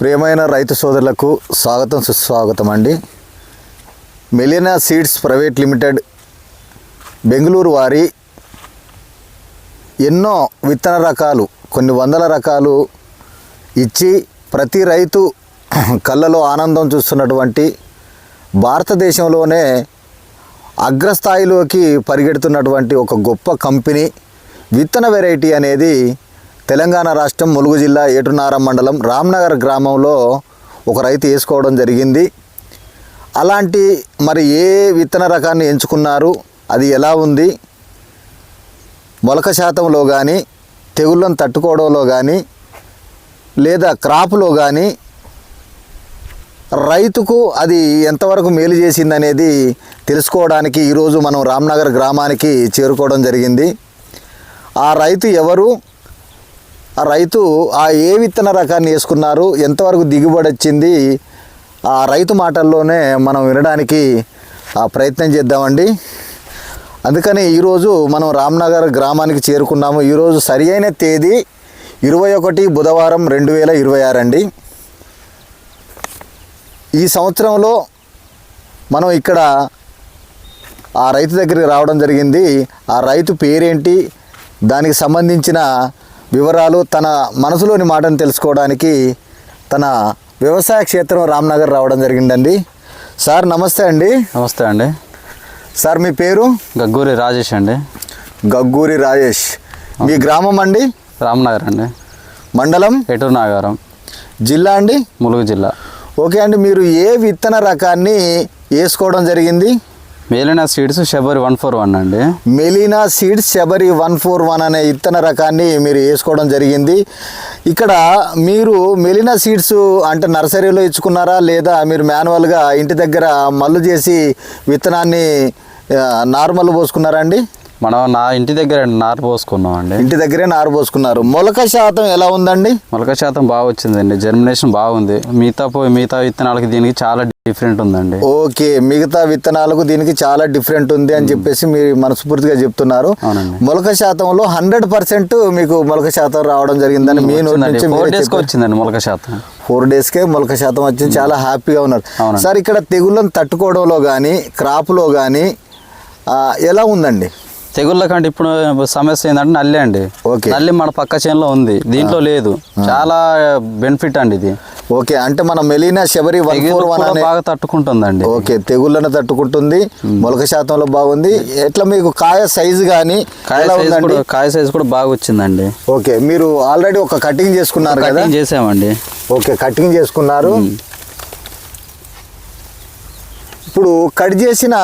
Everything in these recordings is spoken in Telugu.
ప్రియమైన రైతు సోదరులకు స్వాగతం సుస్వాగతం అండి. Melina seeds private limited Bengaluru వారి ఎన్నో విత్తన రకాలు కొన్ని వందల రకాలు ఇచ్చి ప్రతి రైతు కళ్ళలో ఆనందం చూస్తున్నటువంటి భారతదేశంలోనే అగ్రస్థాయిలోకి పరిగెడుతున్నటువంటి ఒక గొప్ప కంపెనీ. విత్తన వెరైటీ అనేది తెలంగాణ రాష్ట్రం ములుగు జిల్లా ఏటునారం మండలం రామ్నగర్ గ్రామంలో ఒక రైతు వేసుకోవడం జరిగింది. అలాంటి మరి ఏ విత్తన రకాన్ని ఎంచుకున్నారు? అది ఎలా ఉంది? మొలక శాతంలో కానీ తెగుళ్ళను తట్టుకోవడంలో కానీ లేదా క్రాప్లో కానీ రైతుకు అది ఎంతవరకు మేలు చేసింది అనేది తెలుసుకోవడానికి ఈరోజు మనం రామ్నగర్ గ్రామానికి చేరుకోవడం జరిగింది. ఆ రైతు ఎవరు? ఆ రైతు ఆ ఏ విత్తన రకాన్ని వేసుకున్నారు ఎంతవరకు దిగుబడి వచ్చింది ఆ రైతు మాటల్లోనే మనం వినడానికి ప్రయత్నం చేద్దామండి. అందుకని ఈరోజు మనం రామ్నగర్ గ్రామానికి చేరుకున్నాము. ఈరోజు సరి అయిన తేదీ ఇరవై ఒకటి బుధవారం రెండు వేల ఇరవై ఆరు అండి. ఈ సంవత్సరంలో మనం ఇక్కడ ఆ రైతు దగ్గరికి రావడం జరిగింది. ఆ రైతు పేరేంటి దానికి సంబంధించిన వివరాలు తన మనసులోని మాటను తెలుసుకోవడానికి తన వ్యవసాయ క్షేత్రం రామ్నగర్ రావడం జరిగిందండి. సార్ నమస్తే అండి. నమస్తే అండి. సార్ మీ పేరు? గగ్గూరి రాజేష్ అండి. గగ్గూరి రాజేష్. మీ గ్రామం అండి? రామ్నగర్ అండి. మండలం? ఎటూరు నాగారం. జిల్లా అండి? ములుగు జిల్లా. ఓకే అండి మీరు ఏ విత్తన రకాన్ని వేసుకోవడం జరిగింది? Melina seeds Shabari one four one అండి. Melina seeds Shabari one four one అనే ఇత్తన రకాన్ని మీరు వేసుకోవడం జరిగింది. ఇక్కడ మీరు మెలినా సీడ్స్ అంటే నర్సరీలో ఇచ్చుకున్నారా? లేదా మీరు మాన్యువల్గా ఇంటి దగ్గర మల్లు చేసి విత్తనాన్ని నార్మల్ పోసుకున్నారా అండి? మనం నా ఇంటి దగ్గర నారు పోసుకున్నాం అండి ఇంటి దగ్గరే నారు పోసుకున్నారు. మొలక శాతం ఎలా ఉందండి? మొలక శాతం బాగా వచ్చిందండి. జర్మినేషన్ బాగుంది. మిగతా పోయి మిగతా విత్తనాలకి దీనికి చాలా డిఫరెంట్ ఉందండి. ఓకే మిగతా విత్తనాలకు దీనికి చాలా డిఫరెంట్ ఉంది అని చెప్పేసి మీరు మనస్ఫూర్తిగా చెప్తున్నారు. మొలక శాతంలో హండ్రెడ్ పర్సెంట్ మీకు మొలక శాతం రావడం జరిగిందని మీ నుంచి. వచ్చిందండి మొలక శాతం. ఫోర్ డేస్కే మొలక శాతం వచ్చింది. చాలా హ్యాపీగా ఉన్నారు. సార్ ఇక్కడ తెగుళ్ళను తట్టుకోవడంలో కానీ క్రాప్లో కానీ ఎలా ఉందండి? తెగుళ్ళ కంటే ఇప్పుడు సమస్య ఏంటంటే నల్లి అండి. ఓకే. నల్లి మన పక్క చేనులో ఉంది. దీంట్లో లేదు. చాలా బెనిఫిట్ అండి ఇది. ఓకే. అంటే మన మెలీనా శబరి బాగా తట్టుకుంటుందండి. ఓకే. తెగుళ్ళను తట్టుకుంటుంది. మొలక శాతంలో బాగుంది. ఎట్లా మీకు కాయ సైజు కానీ కాయ సైజ్ కూడా కాయ సైజ్ కూడా బాగా వచ్చిందండి. ఓకే. మీరు ఆల్రెడీ ఒక కటింగ్ చేసుకున్నారు కదా? కటింగ్ చేసామండి. ఓకే. కటింగ్ చేసుకున్నారు. ఇప్పుడు కట్ చేసిన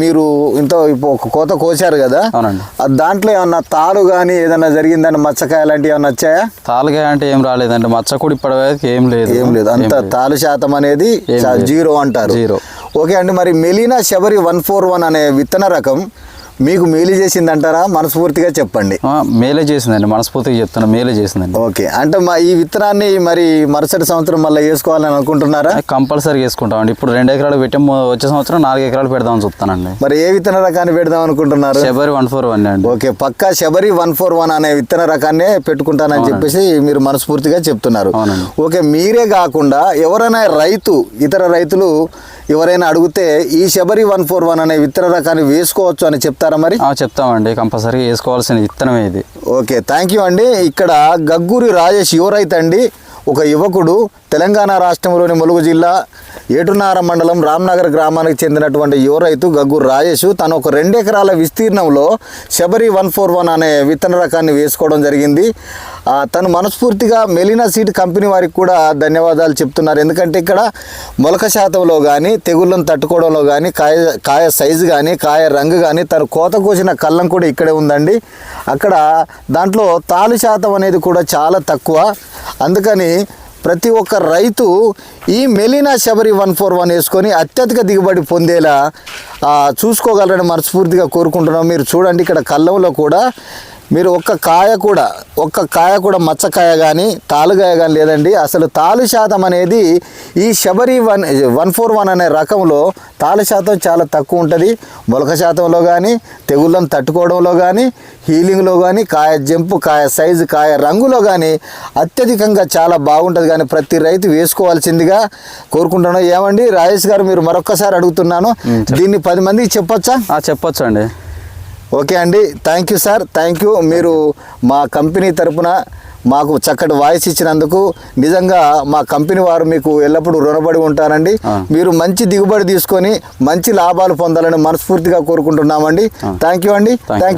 మీరు ఇంత ఇప్పుడు ఒక కోత కోసారు కదా అవునండి. దాంట్లో ఏమన్నా తాడు కానీ ఏదన్నా జరిగిందని మచ్చకాయ లాంటివి ఏమన్నా వచ్చాయా? తాలుగా అంటే ఏం రాలేదండి. మచ్చ కూడా ఇప్పటివరకు ఏం లేదు. ఏం లేదు. అంత తాలు శాతం అనేది. జీరో అంటారు. జీరో. ఓకే అండి. మరి Melina Shabari one four one అనే విత్తన రకం మీకు మేలు చేసింది అంటారా మనస్ఫూర్తిగా చెప్పండి. మేలే చేసిందండి. మనస్ఫూర్తిగా చెప్తున్నా మేలే చేసిందండి. ఓకే. అంటే మా ఈ విత్తనాన్ని మరి మరుసటి సంవత్సరం మళ్ళీ వేసుకోవాలని అనుకుంటున్నారా? కంపల్సరీ వేసుకుంటామండి. ఇప్పుడు రెండు ఎకరాలు పెట్టాం వచ్చే సంవత్సరం నాలుగు ఎకరాలు పెడదామని చూస్తానండి మరి ఏ విత్తన రకాన్ని పెడదాం అనుకుంటున్నారు? ఫిబ్రవరి వన్ ఫోర్ వన్ అండి. ఓకే. పక్కా శబరి వన్ ఫోర్ వన్ అనే విత్తన రకాన్నే పెట్టుకుంటానని చెప్పేసి మీరు మనస్ఫూర్తిగా చెప్తున్నారు. ఓకే. మీరే కాకుండా ఎవరైనా రైతు ఇతర రైతులు ఎవరైనా అడిగితే ఈ శబరి వన్ ఫోర్ వన్ అనే విత్తన రకాన్ని వేసుకోవచ్చు అని చెప్తారా మరి? ఆ, చెప్తామండి. కంపల్సరీ వేసుకోవాల్సిన విత్తనమే ఇది. ఓకే థ్యాంక్ యూ అండి. ఇక్కడ గగ్గూరి రాజేష్ యువ రైతు అండి ఒక యువకుడు తెలంగాణ రాష్ట్రంలోని ములుగు జిల్లా ఏటునార మండలం రామ్నగర్ గ్రామానికి చెందినటువంటి యువ రైతు గగ్గూరి రాజేష్. తను ఒక రెండెకరాల విస్తీర్ణంలో శబరి వన్ ఫోర్ వన్ అనే విత్తన రకాన్ని వేసుకోవడం జరిగింది. తను మనస్ఫూర్తిగా మెలినా సీడ్ కంపెనీ వారికి కూడా ధన్యవాదాలు చెప్తున్నారు. ఎందుకంటే ఇక్కడ మొలక శాతంలో కానీ తెగుళ్ళను తట్టుకోవడంలో కానీ కాయ కాయ సైజు కానీ కాయ రంగు కానీ తను కోత కోసిన కళ్ళం కూడా ఇక్కడే ఉందండి. అక్కడ దాంట్లో తాలు శాతం అనేది కూడా చాలా తక్కువ. అందుకని ప్రతి ఒక్క రైతు ఈ Melina Shabari one four one వేసుకొని అత్యధిక దిగుబడి పొందేలా చూసుకోగలరని మనస్ఫూర్తిగా కోరుకుంటున్నాం. మీరు చూడండి ఇక్కడ కళ్ళంలో కూడా మీరు ఒక్క కాయ కూడా ఒక్క కాయ కూడా మచ్చకాయ కానీ తాలుగాయ కానీ లేదండి. అసలు తాలు శాతం అనేది ఈ Shabari one one four one అనే రకంలో తాలు శాతం చాలా తక్కువ ఉంటుంది. మొలక శాతంలో కానీ తెగుళ్ళను తట్టుకోవడంలో కానీ హీలింగ్లో కానీ కాయ జంపు కాయ సైజు కాయ రంగులో కానీ అత్యధికంగా చాలా బాగుంటుంది. కానీ ప్రతి రైతు వేసుకోవాల్సిందిగా కోరుకుంటున్నాను. ఏమండి రాజేష్ గారు మీరు మరొక్కసారి అడుగుతున్నాను. దీన్ని పది మందికి చెప్పొచ్చా? ఆ, చెప్పొచ్చు అండి ఓకే అండి. Thank you sir thank you మీరు మా కంపెనీ తరపున మాకు చక్కటి వాయిస్ ఇచ్చినందుకు నిజంగా మా కంపెనీ వారు మీకు ఎల్లప్పుడూ రుణపడి ఉంటారండి. మీరు మంచి దిగుబడి తీసుకొని మంచి లాభాలు పొందాలని మనస్ఫూర్తిగా కోరుకుంటున్నామండి. థ్యాంక్ యూ అండి. థ్యాంక్